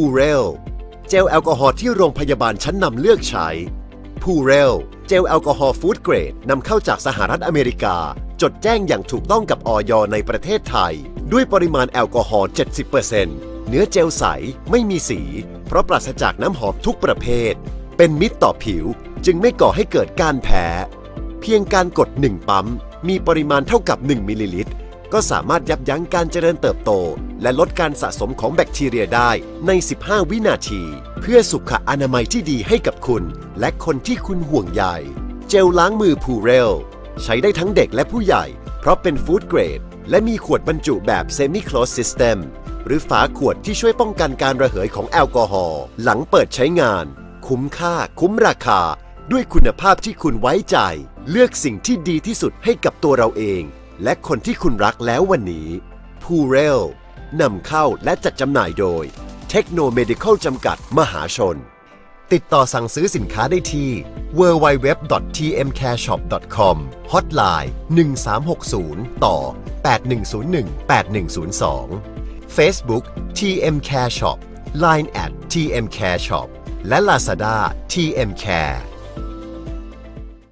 พูเรลเจลแอลกอฮอล์ที่โรงพยาบาลชั้นนำเลือกใช้พูเรลเจลแอลกอฮอล์ฟู้ดเกรดนำเข้าจากสหรัฐอเมริกา จดแจ้งอย่างถูกต้องกับออยในประเทศไทย ด้วยปริมาณแอลกอฮอล์ 70%เนื้อเจลใสไม่มีสี เพราะปราศจากน้ำหอมทุกประเภท เป็นมิตรต่อผิวจึงไม่ก่อให้เกิดการแพ้ เพียงการกด 1 ปั๊ม มีปริมาณเท่ากับ 1 มิลลิลิตร ก็สามารถยับยั้งการเจริญเติบโต และลดการสะสมของแบคทีเรียได้ใน 15 วินาที เพื่อสุขอนามัยที่ดีให้กับคุณ และคนที่คุณห่วงใย เจลล้างมือพูเรล ใช้ได้ทั้งเด็กและผู้ใหญ่ เพราะเป็นฟู้ดเกรด และมีขวดบรรจุแบบ Semi Closed System หรือฝาขวดที่ช่วยป้องกันการระเหยของแอลกอฮอล์หลังเปิดใช้งาน คุ้มค่า คุ้มราคา ด้วยคุณภาพที่คุณไว้ใจ เลือกสิ่งที่ดีที่สุดให้กับตัวเราเอง และคนที่คุณรักแล้ววันนี้พูเรลนำเข้าและจัดจำหน่ายโดยเทคโนโ e ดิคอลจำกัดมหาชน ติดต่อสั่งซื้อสินค้าได้ที่ www.tmcareshop.com Hotline 1360 ต่อ 8101 8102 Facebook TM Care Shop Line at TM Care Shop และ Lazada TM Care